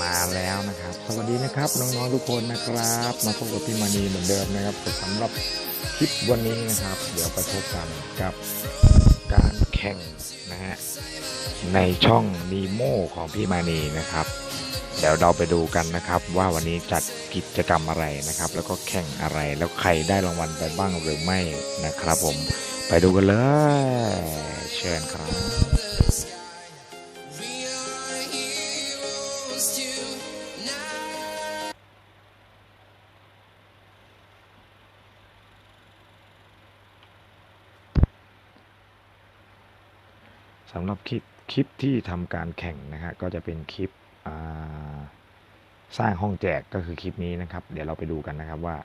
มาแล้วนะครับ สวัสดีนะครับน้องๆทุกคนนะครับ มาพบกับพี่มานีเหมือนเดิมนะครับสำหรับคลิปวันนี้นะครับ เดี๋ยวไปพบกันกับการแข่งนะฮะในช่องนีโมของพี่มานีนะครับ เดี๋ยวเราไปดูกันนะครับ ว่าวันนี้จัดกิจกรรมอะไรนะครับ แล้วก็แข่งอะไรแล้วใครได้รางวัลไปบ้างหรือไม่นะครับ ผมไปดูกันเลย เชิญครับ สำหรับคลิปคลิปที่ทำการแข่งนะฮะก็จะเป็นคลิปสร้างห้องแจกก็คือคลิปนี้นะครับ เดี๋ยวเราไปดูกันนะครับว่า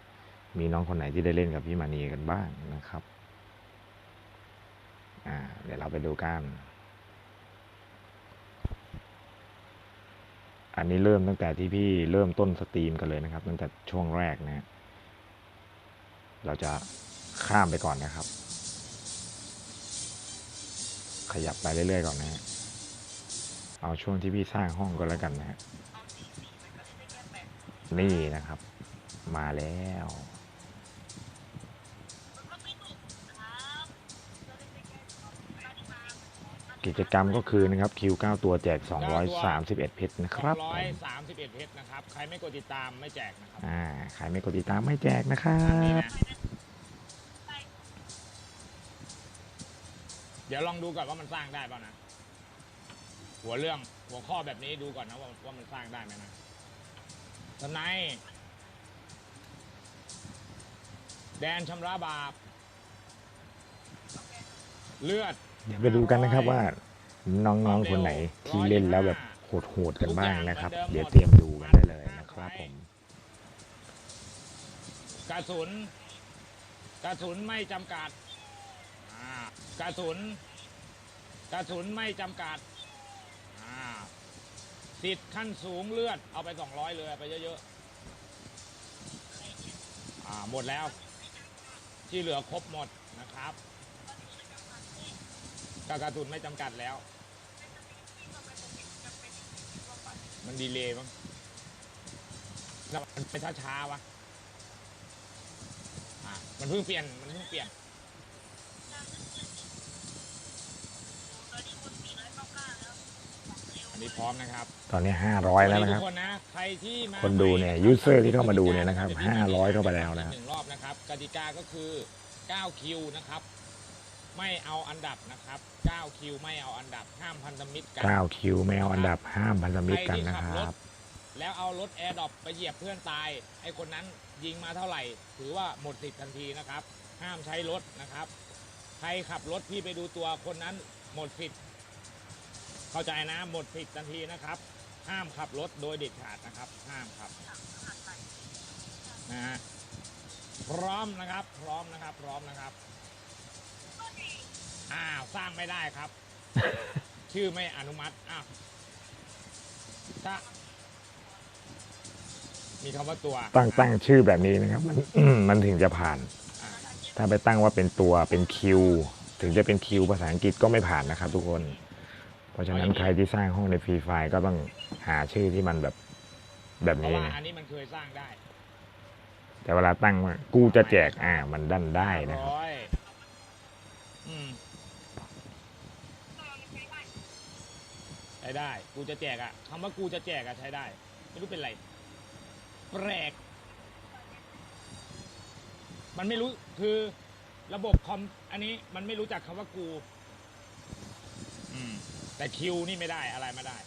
มีน้องคนไหนที่ได้เล่นกับพี่มานีกันบ้างนะครับเดี๋ยวเราไปดูกัน อันนี้เริ่มตั้งแต่ที่พี่เริ่มต้นสตรีมกันเลยนะครับ ตั้งแต่ช่วงแรกนะ เราจะข้ามไปก่อนนะครับ ขยับไปเรื่อยๆก่อนนะฮะเอาช่วงที่พี่สร้างห้องก็แล้วกันนะฮะนี่นะครับ มาแล้วกิจกรรมก็คือนะครับคิว 9 ตัวแจก 231 เพชรนะครับร้ผอยมสามสิบเอ็ดเพชรนะครับ ใครไม่กดติดตามไม่แจกนะครับอ่าใครไม่กดติดตามไม่แจกนะครัตามนี้บ เดี๋ยวลองดูก่อนว่ามันสร้างได้เปล่านะ หัวเรื่องหัวข้อแบบนี้ดูก่อนนะว่าว่ามันสร้างได้ไหมนะทนายแดนชำระบาป เลือด เดี๋ยวไปดูกันนะครับว่า น้องๆคนไหนที่เล่นแล้วแบบโหดๆกันบ้างนะครับ เดี๋ยวเตรียมดูกันได้เลยนะครับผมกระสุน กระสุนไม่จำกัดอ่า กระสุน กระสุนไม่จำกัดอ่าสิทธิ์ขั้นสูงเลือด เอาไปสองร้อยเลยเอไปเยอะๆหมดแล้ว ที่เหลือครบหมดนะครับกกระสุนไม่จำกัดแล้ว มันดีเลยมั้งแล้วมันเป็นช้าๆวะะมันเพิ่งเปลี่ยน มันเพิ่งเปลี่ยน อันนี้พร้อมนะครับตอนนี้ 500 แล้วนะครับ ทุกคนนะใครที่มาคนดูเนี่ยใหม่ะ user ที่เข้ามาดูเนี่ยนะครับดี๋วพี่500เข้าไปแล้วนะหนึ่งรอบนะครับกติกาก็คือ 9 คิวนะครับ ไม่เอาอันดับนะครับ 9 คิวไม่เอาอันดับห้ามพันธมิตรกัน9คิวแมวอันดับห้ามพันธมิตรกันนะครับ แล้วเอารถแอร์ดรอปไปเหยียบเพื่อนตาย ไอ้คนนั้นยิงมาเท่าไหร่ ถือว่าหมดสิทธิ์ทันทีนะครับ ห้ามใช้รถนะครับ ใครขับรถพี่ไปดูตัวคนนั้นหมดสิทธิ์ เข้าใจนะหมดสิทธิ์ทันทีนะครับ ห้ามขับรถโดยเด็ดขาดนะครับ ห้ามครับนะฮะพร้อมนะครับ พร้อมนะครับ พร้อมนะครับอ้าวสร้างไม่ได้ครับ ชื่อไม่อนุมัติอ้าวถ้ามีคำว่าตัวตั้งตั้งชื่อแบบนี้นะครับ มัน มันถึงจะผ่าน ถ้าไปตั้งว่าเป็นตัวเป็นคิว ถึงจะเป็นคิวภาษาอังกฤษก็ไม่ผ่านนะครับทุกคน เพราะฉะนั้นใครที่สร้างห้องในฟรีไฟก็ต้องหาชื่อที่มันแบบแบบเพราะนี้ว่านะอันนี้มันเคยสร้างได้แต่เวลาตั้งว่ากูจะแจกอ่ามันดันได้นะครับ ร้อยอืมใช้ได้ กูจะแจกอะคำว่ากูจะแจกอะใช้ได้ ไม่รู้เป็นไร แปลก มันไม่รู้คือระบบคอม อันนี้มันไม่รู้จักคำว่ากู อืม แต่คิวนี่ไม่ได้อะไรไม่ได้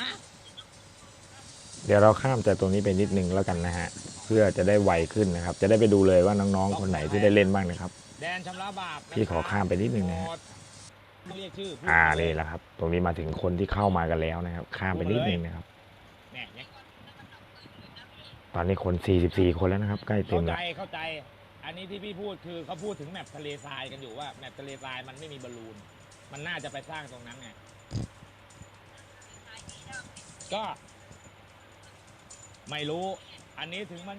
ฮะเดี๋ยวเราข้ามจากตรงนี้ไปนิดนึงแล้วกันนะฮะ เพื่อจะได้ไวขึ้นนะครับ จะได้ไปดูเลยว่าน้องๆคนไหนที่ได้เล่นบ้างนะครับ แดนชำระบาปนะพี่ขอข้ามไปนิดนึงนะฮะหมดเรียกชื่อพูดอ่าเลยนี่แหละครับ ตรงนี้มาถึงคนที่เข้ามากันแล้วนะครับ ข้ามไปนิดนึงนะครับแน่เนี่ยตอนนี้คน 44 คนแล้วนะครับ ใกล้เต็เข้ามใจแล้วเข้าใจ อันนี้ที่พี่พูดคือเขาพูดถึงแมปทะเลทรายกันอยู่ว่าแมปทะเลทรายมันไม่มีบอลลูน มันน่าจะไปสร้างตรงนั้นไงก็ ไม่รู้ อันนี้ถึงมัน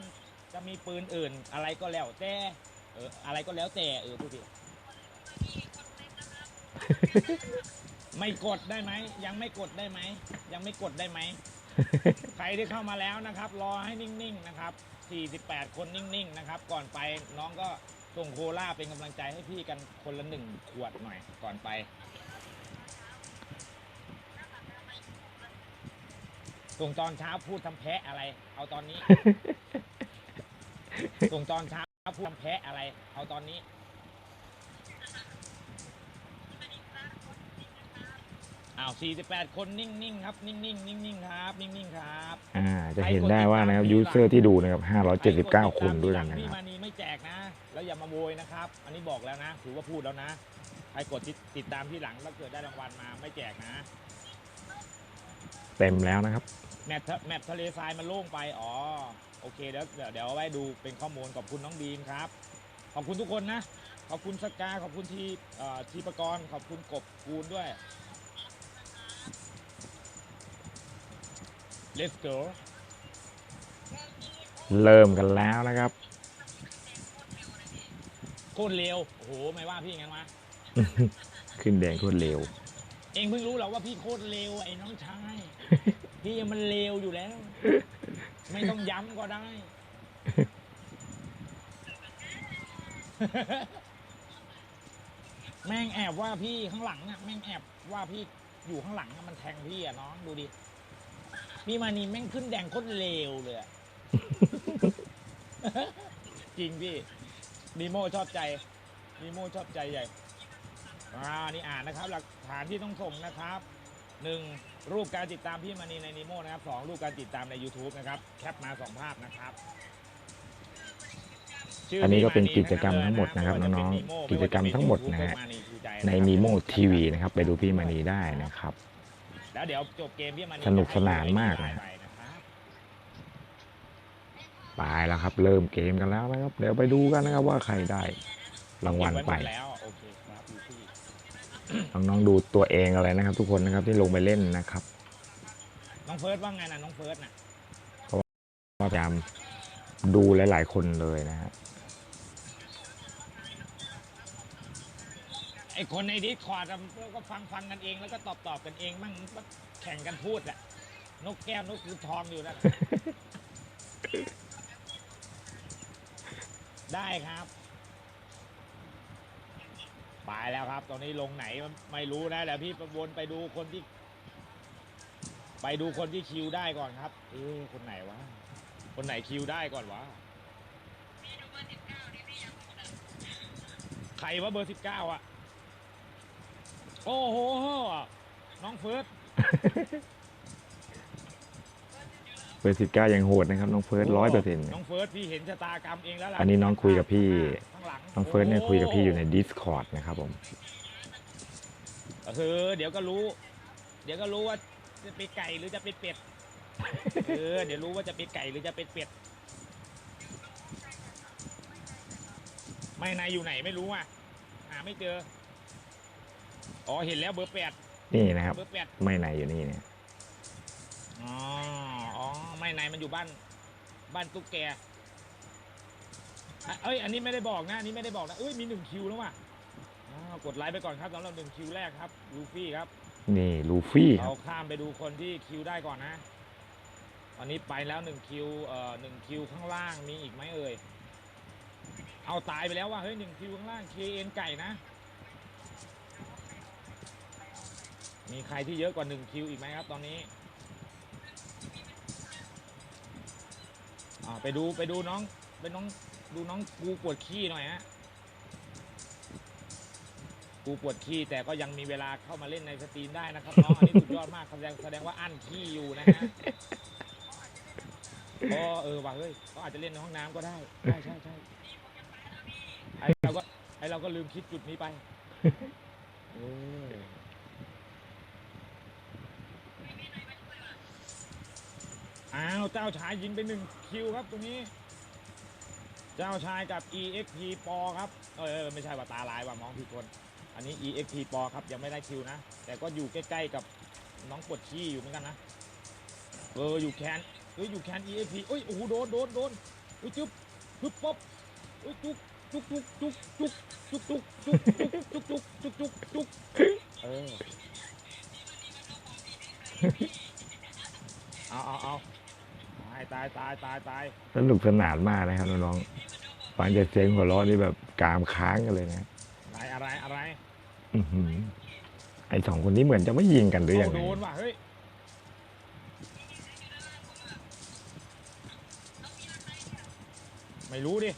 จะมีปืนอื่น อะไรก็แล้วแต่เอออะไรก็แล้วแต่เออพูดผิดไม่กดได้ไหมยังไม่กดได้ไหมยังไม่กดได้ไหม ใครที่เข้ามาแล้วนะครับ รอให้นิ่งๆนะครับ 48 คนนิ่งๆนะครับ ก่อนไปน้องก็ส่งโคล่าเป็นกำลังใจให้พี่กันคนละหนึ่งขวดหน่อยก่อนไป ส่งตอนเช้าพูดทำแพะอะไร เอาตอนนี้ ส่งตอนเช้าพูดทำแพะอะไร เอาตอนนี้ อ้าว48 คนนิ่งๆครับ นิ่งๆนิ่งๆครับ นิ่งๆครับอ่าจะเห็นได้ว่านะครับยูเซอร์ที่ดูนะครับ579 คนด้วยกันนะพี่ครับมานีไม่แจกนะ แล้วอย่ามาโวยนะครับ อันนี้บอกแล้วนะ ถือว่าพูดแล้วนะ ใครกดติดติดตามที่หลังแล้วเกิดได้รางวัลมาไม่แจกนะ เต็มแล้วนะครับ แมปทะแมปทะเลทรายมันโล่งไป อ๋อ โอเคเดี๋ยวเดี๋ยวเดี๋ยวเอาไว้ดูเป็นข้อมูลขอบคุณน้องดีมครับ ขอบคุณทุกคนนะ ขอบคุณสกา ขอบคุณทีเอ่อทีประกรณ์ขอบคุณกบกูลด้วย let's go เริ่มกันแล้วนะครับโคตรเร็วโอ้โหไม่ว่าพี่งั้นวะขึ้นแดงโคตรเร็ว เองเพิ่งรู้เหรอว่าพี่โคตรเร็วไอ้น้องชาย พี่มันเร็วอยู่แล้ว ไม่ต้องย้ำก็ได้ แม่งแอบว่าพี่ข้างหลังน่ะแม่งแอบว่าพี่อยู่ข้างหลังน่ะมันแทงพี่อะน้องดูดิ พี่มานีแม่งขึ้นแดงโคตรเร็วเลยอะ จริงพี่นีโมชอบใจนีโมชอบใจใหญ่ อ่า นี่อ่านนะครับ หลักฐานที่ต้องส่งนะครับหนึ่งรูปการติดตามพี่มณีในนิโมนะครับสองรูปการติดตามใน YouTube นะครับ แคปมาสองภาพนะครับชื่อันนี้ก็เป็นพี่กิจกรรมทั้งหมดนะครับไว่าจน้องๆเป็ Nemo กิจกรรมทั้งหมดนะฮะไว่าจเป็ YouTube ก็มาในชูใจมีโมนะครับทีวีนะครับ ไปดูพี่มณีได้นะครับ แล้วเดี๋ยวจบเกมพี่มณีสนุกสนานมากนะนะไปนะครับไปแล้วครับ เริ่มเกมกันแล้วนะครับ เดี๋ยวไปดูกันนะครับว่าใครได้รางวัลไปเก็บว้หมดแล้วโอเคครับดูพี่น้องๆดูตัวเองอะไรนะครับ ทุกคนนะครับที่ลงไปเล่นนะครับ น้องเฟิร์สว่าไงนะน้องเฟิร์สน่ะพยายามดูหลาย ๆ คนเลยนะฮะ อคนในดิสคอร์ดก็ฟังฟังกันเองแล้วก็ตอบตอบกันเองมั่งก็แข่งกันพูดอะนกแก้วนกคือทองอยู่นะ ได้ครับ ไปแล้วครับ ตอนนี้ลงไหนไม่รู้นะแล้วพี่ประวนไปดูคนที่ ไปดูคนที่คิวได้ก่อนครับ เอ๊ะคนไหนวะ คนไหนคิวได้ก่อนวะใครว่าเบอร์สิบเก้าอะ โอ้โห น้องเฟิร์สเบอร์สิบเก้ายังโหดนะครับ น้องเฟิร์สร้อยเปอร์เซ็นต์น้องเฟิร์สพี่เห็นชะตากรรมเองแล้วล่ะอันนี้น้องคุยกับพี่ข้างหลังน้องเฟิร์สเนี่ยคุยกับพี่อยู่ใน Discord นะครับผมเออเดี๋ยวก็รู้ เดี๋ยวก็รู้ว่าจะเป็นไก่หรือจะเป็นเป็ด เออ เดี๋ยวรู้ว่าจะเป็นไก่หรือจะเป็นเป็ด ไม่นายอยู่ไหนไม่รู้อะหาไม่เจอ อ๋อเห็นแล้วเบอร์แปดนี่นะครับ เบอร์แปดไม่ไหนอยู่นี่เนี่ยอ๋ออ๋อไม่นายมันอยู่บ้าน บ้านตุ๊กแกอะเอ้ยอันนี้ไม่ได้บอกนะอันนี้ไม่ได้บอกนะเอ้ยมีหนึ่งคิวแล้วว่ะอ้าวกดไลค์ไปก่อนครับสำหรับหนึ่งคิวแรกครับลูฟี่ครับ นี่ลูฟี่ครัเราบข้ามไปดูคนที่คิวได้ก่อนนะตอนนี้ไปแล้วหนึ่งคิวเอ่อหนึ่งคิวข้างล่างมีอีกไหมเอ่ยเอาตายไปแล้วว่ะเฮ้ยหนึ่งคิวข้างล่างเคเอ็นไก่นะ มีใครที่เยอะกว่าหนึ่งคิวอีกไหมครับ ตอนนี้อ่าไปดูไปดูน้องไปน้องดูน้องกูปวดขี้หน่อยฮะกูปวดขี้แต่ก็ยังมีเวลาเข้ามาเล่นในสตรีมได้นะครับน้องอันนี้สุดยอดมากแสดงแสดงว่าอั้นขี้อยู่นะฮะอ๋อเออว่ะเฮ้ยเขาอาจจะเล่นในห้องน้ำก็ได้ใช่ใช่ใช่ไอเราก็ไอเราก็ลืมคิดจุดนี้ไปเออ้าวเจ้าชายยิงไปหนึ่งคิวครับตรงนี้ เจ้าชายกับ EXP ปอครับเออไม่ใช่ว่าตาลายว่ามองผิดคน อันนี้ EXP ปอครับยังไม่ได้คิวนะ แต่ก็อยู่ใกล้ๆกับน้องปวดชี้อยู่เหมือนกันนะเอออยู่แคนเอ้ยอยู่แคน EXP เอ้ยโอ้โหโดนโดนโดนเอ้ยจุ๊บจุ๊บป๊บเอ้ยจุ๊บจุ๊บจุ๊บจุ๊บจุ๊บจุ๊บจุ๊บจุ๊บจุ๊บจุ๊บจุ๊บจุ๊บจุ๊บเออเอาเอาเอา ตายตายตายสนุกสนานมากนะครับน้องๆฟังจากเสียงหัวเราะนี่แบบกรามค้างกันเลยนะอะไรอะไรอะไรอื้อหือไอสองคนนี้เหมือนจะไม่ยิงกันหรือยังโอ้ไงโดนว่ะเฮ้ยไม่รู้ดิ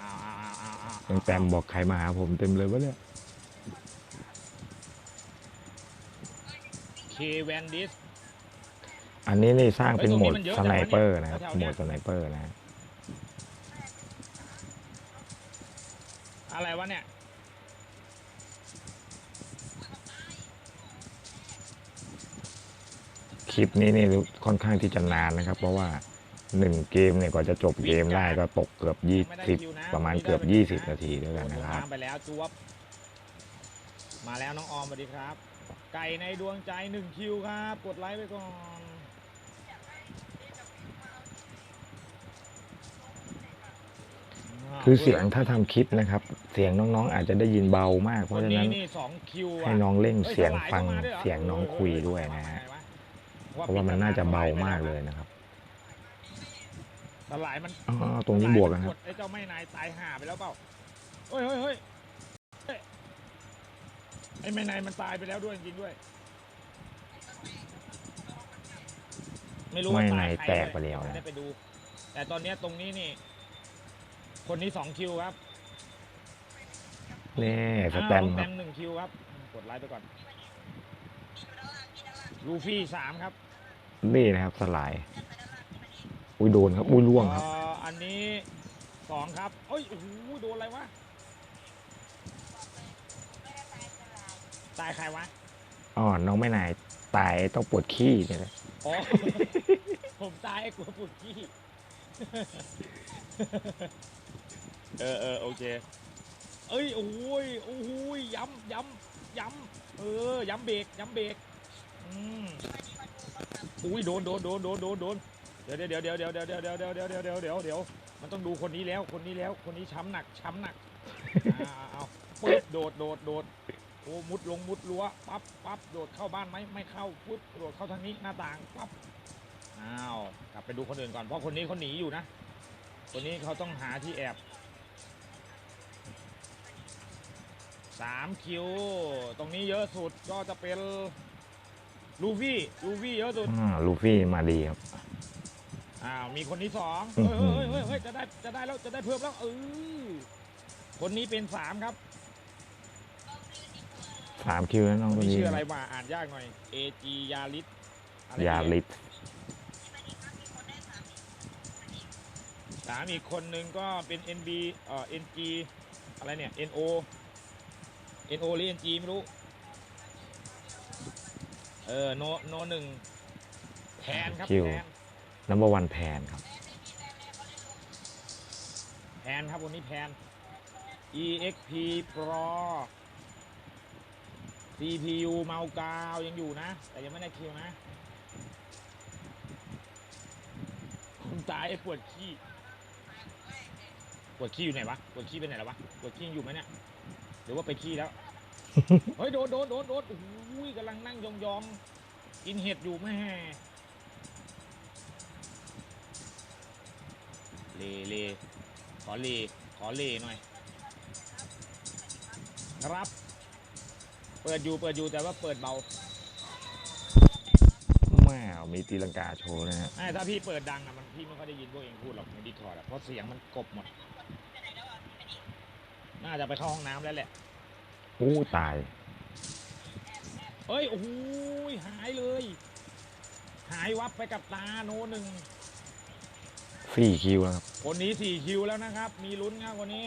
อ้าวอ้าวอ้าวอ้าวยังแต้มบอกใครมาหาผมเต็มเลยวะเนี่ย แวนดิส อันนี้นี่สร้างเป็นเฮ้ยโหมดตรงนี้มันเยอะสจังวะไนเปอร์เนี่ยนะครับแถวๆโหเนี่มยดสไนเปอร์นะฮะอะไรวะเนี่ย คลิปนี้นี่ค่อนข้างที่จะนานนะครับ เพราะว่าหนึ่งเกมเนี่ยกว่าจะจบเกมได้ก็ตกเกือบยี่ไม่ได้สิบคิวนะประมาณไม่ได้เกือบไปยี่คิสิวบนะนาทีด้วยกันนะโดครับตามไปแล้วจวบมาแล้วน้องออมสวัสดีครับ ไก่ในดวงใจหนึ่งคิวครับ กดไลค์ไปก่อนคือเสียงถ้าทำคลิปนะครับ เสียงน้องๆ อาจจะได้ยินเบามาก เพคราะนฉะนี้นั้นนี่สองคิวะให้น้องเร่งฮ้เสียงสลาฟังข้ามาด้วยหรเสียงน้องคุยด้วยนะฮะเออเพราะว่ามันน่าจะเบามากเลยนะครับสลายมันอ๋อตรงนี้บวกนะครับไอ้เจ้าไม่นายตายห่าไปแล้วเปล่าเฮ้ยเฮ้ยเฮ้ยเฮ้ย ไอ้ไม่นายมันตายไปแล้วด้วยจริงๆด้วย ไม่รู้ว่าไม่ตายนายใครแตกด้วยไปแล้วนะ ม่ได้ไปดู แต่ตอนเนี้ยตรงนี้นี่ คนนี้สองคิวครับนี่สแตมป์คแตรับมหนึ่งคิวครับ กดไลค์ไปก่อน ลูฟี่สามครับนี่นะครับสลาย อุ้ยโดนครับ อุ้ยล่วงครับ เอ่ออันนี้สองครับเอ้ยโอ้โหโดนอะไรวะ ตายใครวะ อ๋อ น้องไม่นายตายต้องปวดขี้เนี่ยแหละอ๋อ ผมตายไอ้กลัวปวดขี้ เออเออโอเค เอ้ย โอ้ย โอ้ย ย้ำย้ำย้ำเออ ย้ำเบรก ย้ำเบรก อืมอุ้ย โดนโดนโดนโดนโดนโดนเดี๋ยวเดี๋ยวเดี๋ยวเดี๋ยวเดี๋ยวเดี๋ยวเดี๋ยวเดี๋ยวเดี๋ยวเดี๋ยวเดี๋ยวเดี๋ยวมันต้องดูคนนี้แล้ว คนนี้แล้ว คนนี้ช้ำหนัก ช้ำหนัก อ่าเอาเอาปึ๊บโดดโดดโดด โอ้มุดลงมุดรั้วปั๊บปั๊บโดดเข้าบ้านไหมไม่เข้าปึ๊บโดดเข้าทางนี้หน้าต่างปั๊บอ้าวกลับไปดูคนอื่นก่อนเพราะคนนี้เขาหนีอยู่นะคนนี้เขาต้องหาที่แอบสามคิว ตรงนี้เยอะสุดก็จะเป็นลูฟี่ลูฟี่เยอะสุดอ่าลูฟี่มาดีครับอ้าวมีคนที่สองอื้เฮ้อยหือเฮ้ยเฮ้ยเฮ้ยจะได้จะได้แล้วจะได้เพิ่มแล้วเออคนนี้เป็นสามครับ สามคิวแล้วน้องคนคนนี้นี้ชื่ออะไรวะอ่านยากหน่อย AG ยาลิสอะไรยาลิสสามอีกคนนึงก็เป็น NB เอ่อ NG อะไรเนี่ย NO NO หรือ NG ไม่รู้ เออโนโนหนึ่งแพนครับคิวแพนนัมเบอร์วันแพนครับ แพนครับวันนี้แพน EXP Pro CPU เมาส์กาวยังอยู่นะ แต่ยังไม่ได้คิวนะคนตายไอ้ปวดขี้ปวดขี้อยู่ไหนวะปวดขี้ไปไหนแล้ววะปวดขี้ยังอยู่ไหมเนี่ยหรือว่าไปขี้แล้ว เฮ้ยโดนโดนโดนโดนโอ้ยกำลังนั่งยองยองๆกินเห็ดอยู่แม่เลเลขอเลขอเลหน่อย ครับ เปิดอยู่เปิดอยู่แต่ว่าเปิดเบาแม่มีตีลังกาโชว์นะฮะไอ้ถ้าพี่เปิดดังอะมันพี่ไม่ค่อยได้ยินพวกเองพูดหรอกในดิสคอร์ดอะเพราะเสียงมันกลบหมด น่าจะไปเข้าห้องน้ำแล้วแหละอู้ตาย เฮ้ย โอ้โหยหายเลย หายวับไปกับตาโนหนึ่งสี่คิวแล้วครับ คนนี้สี่คิวแล้วนะครับ มีลุ้นครับคนนี้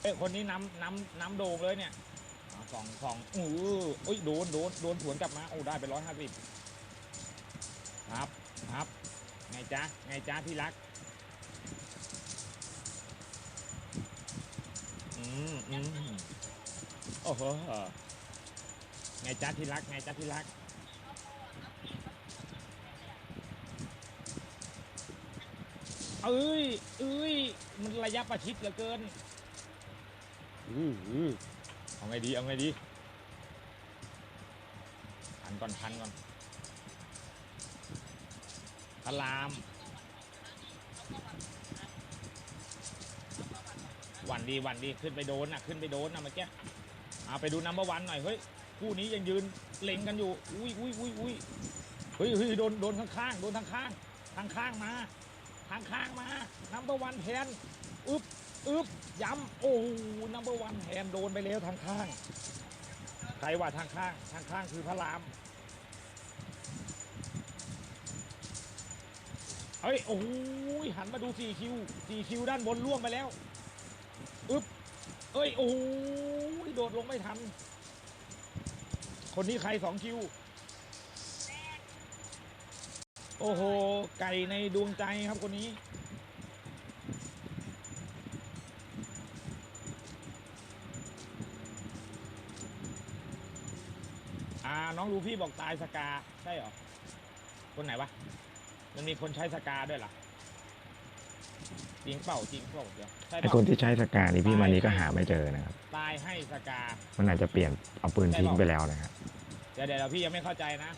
เอ้ยคนนี้น้ำน้ำน้ำโด่งเลยเนี่ยอ่า สองสองอู้โอ้ยโดนโดนโดนสวนกลับมาโอ้ได้ไปร้อยห้าสิบครับครับไงจ๊ะไงจ๊ะที่รักอืมอืมโอ้โหไงจ๊ะที่รักไงจ๊ะที่รักเอ้ยเอ้ยมันระยะประชิดเหลือเกินอืออือ เอาไงดีเอาไงดีพันก่อนพันก่อนพระรามหวันดีหวันดีขึ้นไปโดนนะขึ้นไปโดนนะเมื่อกี้เอาไปดูนัมเบอร์วันหน่อยเฮ้ยคู่นี้ยังยืนเล็งกันอยู่อุ้ยอุ้ยอุ้ยอุ้ยเฮ้ยเฮ้ยโดนโดนข้างๆโดนทางข้างทางข้างมาทางข้างมานัมเบอร์วันแทนอึ๊บ อึบย้ำโอ้นัมเบอร์วันแทนโดนไปแล้วทางข้างใครว่าทางข้างทางข้างคือพระรามเฮ้ยโอ้ยหันมาดูสี่คิวสี่คิวด้านบนล่วงไปแล้วอึ๊บเอ้ยโอ้ยโดดลงไม่ทัน คนนี้ใครสองคิว โอ้โห ไก่ในดวงใจครับคนนี้ น้องลูพี่บอกตายสกาใช่เหรอ คนไหนวะ มันมีคนใช้สกาด้วยเหรอจริงเปล่าจริงเปล่าเดี๋ยวใช่ไอเปล่าคนที่ใช้สกานี่พี่มานีก็หาไม่เจอนะครับ ตายให้สกา มันอาจจะเปลี่ยนเอาปืนทิ้งไปแล้วนะครับเดี๋ยวเดี๋ยวพี่ยังไม่เข้าใจนะ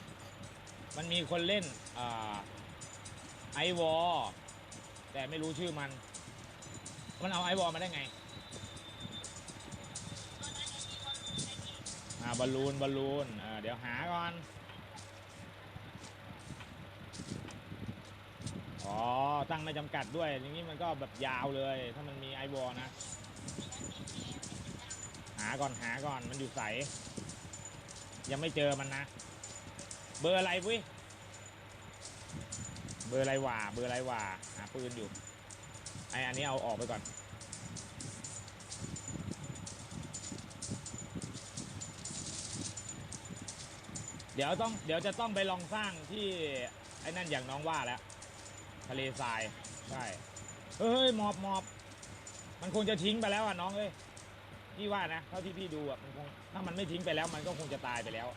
มันมีคนเล่นไอวอลแต่ไม่รู้ชื่อมัน มันเอาไอวอลมาได้ไง บอลลูนบอลลูนเดี๋ยวหาก่อนอ๋อตั้งไม่จำกัดด้วยอย่างนี้มันก็แบบยาวเลย ถ้ามันมีไอวอลนะ หาก่อนหาก่อนมันอยู่ใส ยังไม่เจอมันนะ เบอร์อะไรวิเบอร์อะไรวะเบอร์อะไรวะหาปืนอยู่ไออันนี้เอาออกไปก่อน เดี๋ยวต้องเดี๋ยวจะต้องไปลองสร้างที่ไอ้นั่นอย่างน้องว่าแล้ว ทะเลทรายใช่เฮ้ยหมอบหมอบมันคงจะทิ้งไปแล้วอะน้องเอ้ยพี่ว่านะเท่าที่พี่ดูอะมันคงถ้ามันไม่ทิ้งไปแล้ว มันก็คงจะตายไปแล้ว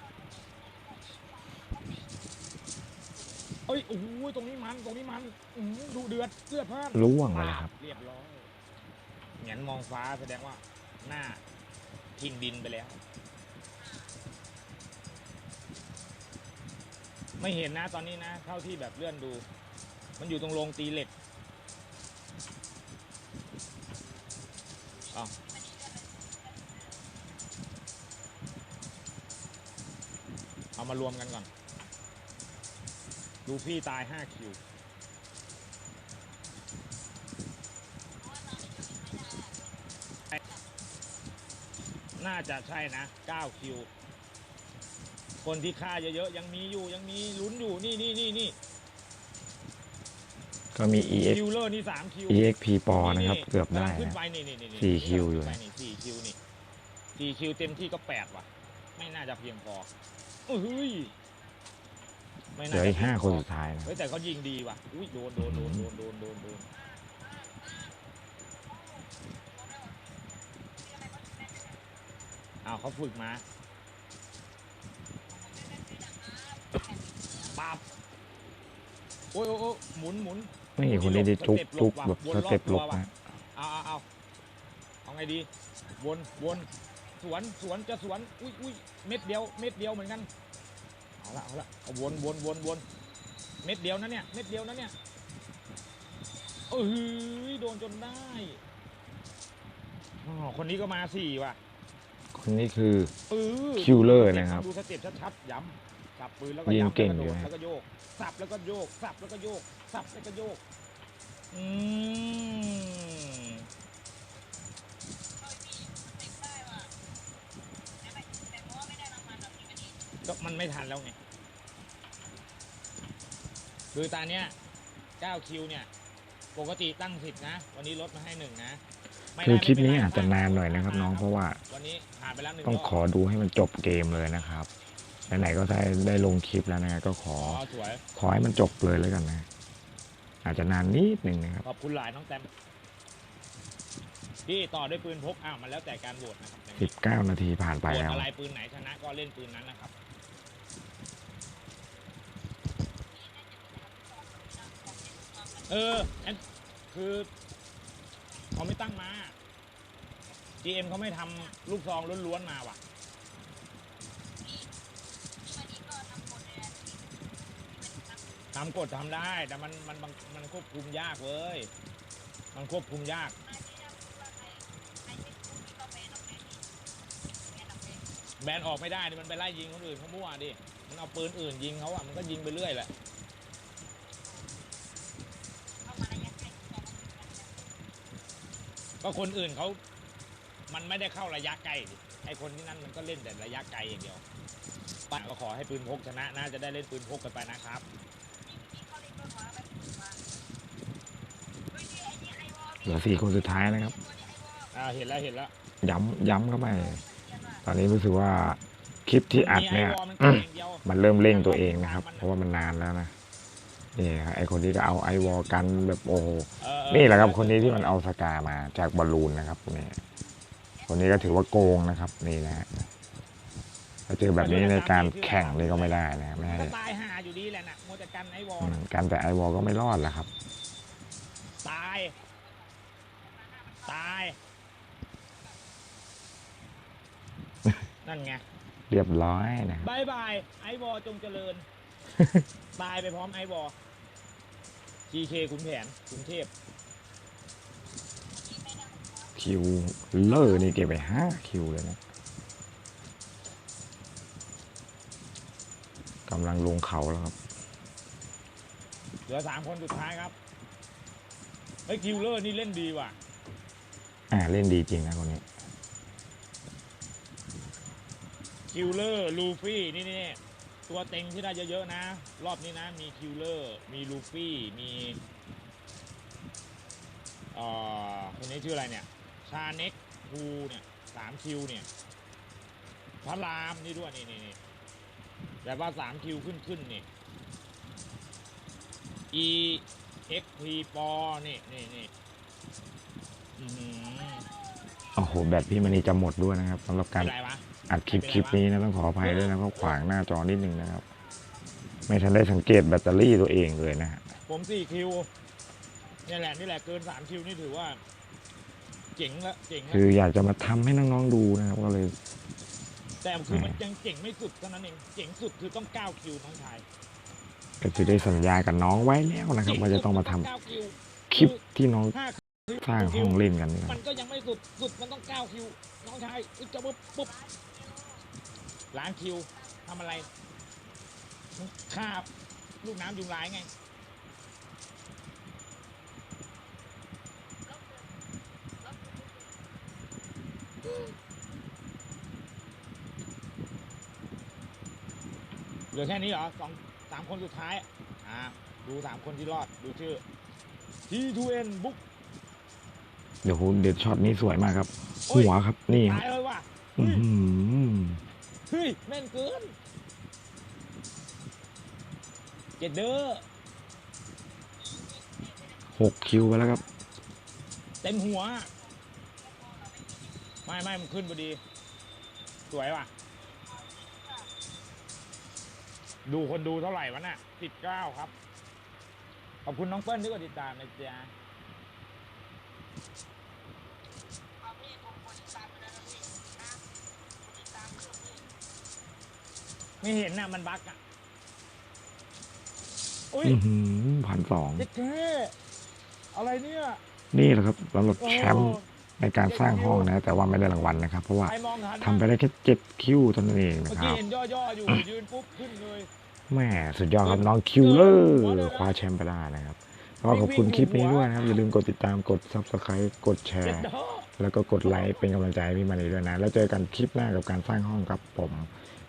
เอ้ยโอ้โหตรงนี้มันตรงนี้มันอื้อหือดูเดือดเลือดพล่านล่วงไปแล้วครับ เรียบร้อยเหงียนมองฟ้าแสดงว่าหน้าทิ้งดินไปแล้ว ไม่เห็นนะตอนนี้นะ เท่าที่แบบเลื่อนดู มันอยู่ตรงโรงตีเหล็กเอาเอามารวมกันก่อน ดูพี่ตาย5คิว น่าจะใช่นะ9คิว คนที่ฆ่าเยอะๆยังมีอยู่ยังมีลุ้นอยู่นี่นี่นี่นี่ก็มี EX คิวเลอร์นี่3คิว EXP ปอนะครับ เกือบได้กำลังขึ้นนะ ไปนี่นี่นี่นี่สี่คิวอยู่กำลังขึ้นไปนี่สี่คิวนี่สี่คิวเต็มที่ก็แปดว่ะ ไม่น่าจะเพียงพอเอ้ยไม่เหน่าลือจะอีกห้าเพียงคนพอสุดท้ายนะคเฮ้รับยแต่เขายิงดีว่ะอุ้ยโดนโดนโดนโดนโดนโดนโดนอ้าวเขาฝึกมา ปับโอ้ยโอ้ยโอ้ยหมุนหมุน ไม่เห็นคนนี้ได้จุกจุกแบบสเต็ปหลบนะ เอาเอาเอาเอาไงดี วนวนสวนสวนจะสวน อุ้ยอุ้ยเม็ดเดียว เม็ดเดียวเหมือนกัน เอาละเอาละเอาวนวนวนวน เม็ดเดียวนะเนี่ย เม็ดเดียวนะเนี่ยเอ้ยโดนจนได้อ๋อคนนี้ก็มาสี่ว่ะ คนนี้คือ เออคิวเลอร์นะครับ ดูสเต็ปชัดๆย้ำ สับปืนแล้วก็ยิงย้ำเก่งแล้วก็โดอยู่ดนะแล้วก็โยกสับแล้วก็โยกสับแล้วก็โยกสับแล้วก็โยกอืมก็มันไม่ทันแล้วไงคือตาเนี้ย9คิวเนี่ย ปกติตั้ง10นะ วันนี้ลดมาให้หนึ่งนะไม่คือได้คลิปนี้ไม่เป็อาจจะไรนานหน่อยนะครับน้องเพราะว่าวันนี้ผ่านไปแล้วหนึ่งต้องรบ ขอดูให้มันจบเกมเลยนะครับ ไหนๆก็ได้ได้ลงคลิปแล้วนะก็ขออ๋อสวยขอให้มันจบเลยแล้วกันนะ อาจจะนานนิดหนึ่งนะครับขอบคุณหลายน้องแตมพี่ต่อด้วยปืนพกอ้าวมันแล้วแต่การโหวตนะครับอย่างนี้19นาทีผ่านไปโหวตแล้วอะไรปืนไหนชนะก็เล่นปืนนั้นนะครับเอออันคือเขาไม่ตั้งมา GM เขาไม่ทำลูกซองล้วนๆมาว่ะ ทำกฎทำได้แต่มันมันมันมันควบคุมยากเว้ย มันควบคุมยาก แบนออกไม่ได้ดิมันไปไล่ยิงคนอื่นเขามั่วดิ มันเอาปืนอื่นยิงเขาอะมันก็ยิงไปเรื่อยแหละก็คนอื่นเขามันไม่ได้เข้าระยะไกลดิไอคนที่นั่นมันก็เล่นแต่ระยะไกลอย่างเดียวป้าก็ขอให้ปืนพกชนะนะจะได้เล่นปืนพกกันไปนะครับ เหลือสี่คนสุดท้ายนะครับอ่าเห็นแล้วเห็นแล้วย้ำย้ำเข้าไป ตอนนี้รู้สึกว่าคลิปที่อัดเนี่ยมีไวอลมันอืเก่มงอย่างเดียวมันเริ่มเร่งตัวเองนะครับ เพราะว่ามันนานแล้วนะนี่ครับไอคนนี้ก็เอาไอวอลกันแบบโอ้โหเออเออนี่แหละครับ คนนี้ที่มันเอาสกามาจากบอลลูนนะครับคนนี้คนนี้ก็ถือว่าโกงนะครับ นี่นะฮะถ้าเจอแบบนี้ในการแข่งนี่ก็ไม่ได้นะไม่ให้ก็ตายหาอยู่ดีแหละนะโมวแต่กันไอวอลอืมน่ะการแต่ไอวอลก็ไม่รอดแหละครับ นั่นไงเรียบร้อยนะครับบายบายไอวอลจงเจริญ ตายไปพร้อมไอวอล GK ขุนแผนกรุงเทพคิวเลอร์นี่เก็บไปห้าคิวเลยนะกำลังลงเขาแล้วครับ เหลือสามคนสุดท้ายครับเฮ้ยคิวเลอร์นี่เล่นดีว่ะ อ่าเล่นดีจริงนะคนนี้ คิวเลอร์ลูฟี่นี่นี่ตัวเต็งที่ได้เยอะๆนะ รอบนี้นะ มีคิวเลอร์ มีลูฟี่ มีเอ่อคนนี้ชื่ออะไรเนี่ย ชาเน็กฮูเนี่ยสามคิวเนี่ยพระรามนี่ด้วยนี่นี่นี่แบบว่าสามคิวขึ้นขึ้นนี่ E X P ปอนี่นี่นี่อื้อหือโอ้โห แบตพี่มณีจะหมดด้วยนะครับสำหรับเป็การนไรวะ อัดคลิปคลิปนี้นะต้องขออภัยด้วยนะครับขวางหน้าจอนิดนึงนะครับ ไม่ทันได้สังเกตแบตเตอรี่ตัวเองเลยนะฮะผมสี่คิวนี่แหละนี่แหละเกินสามคิวนี่ถือว่าเจ๋งละเจ๋งละคืออยากจะมาทำให้น้องๆดูนะครับก็เลย แต่คือมันยังเจ๋งไม่สุดเท่านั้นเองเจ๋งสุดคือต้องเก้าคิวน้องชายก็จะได้สัญญากับน้องไว้แล้วนะครับว่าจะต้องมาทำเก้าคิวคลิปที่น้องห้าสร้างห้องเล่นกันนี่นะมันก็ยังไม่สุดสุดมันต้องเก้าคิวน้องชายอึ๊บจะปุ๊บปุ๊บ ล้างคิวทำอะไรฆ่าลูกน้ำยุงลายไงเหลือแค่นี้เหรอสองสามคนสุดท้าย อ่า ดูสามคนที่รอด ดูชื่อ T2N บุ๊กเดี๋ยวคุณเด็ดช็อตนี้สวยมากครับ หัวครับ นี่คตารับยเลยว่ะอื้อหือเฮ้ ยแม่นเกิน เจ็ดเด้อหกคิวไปแล้วครับ เต็มหัว ไม่ไม่มันขึ้นพอดี สวยว่ะ ดูคนดูเท่าไหร่วะน่ะสิบเก้าครับ ขอบคุณน้องเปิ้ลที่กดติดตามนะจ๊ะ ไม่เห็นน่ะมันบั๊กอะ อุ้ยอือหือพันสองเด็กแค่อะไรเนี่ยนี่แหละครับสำหรับโอ้แชมป์ในการสร้างห้องนะ แต่ว่าไม่ได้รางวัลนะครับ เพราะว่าใครมองทันทำไปได้แค่เจ็ดคิวเท่านั้นเองนะเมื่อคกี้รับเห็นย่อๆอยู่ยืนปุ๊บขึ้นเลยแม่สุดยอดครับน้องคิวเลอร์คว้าแชมป์ไปได้นะครับก็ขอบคุณคลิปนี้ด้วยนะครับ อย่าลืมกดติดตามกด subscribe กดแชเจ็ดร์ ดอกแล้วก็กดไลค์เป็นกำลังใจให้พี่มานีด้วยนะ แล้วเจอกันคลิปหน้ากับการสร้างห้องครับผม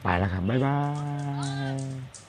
ไปแล้วครับ บ๊ายบาย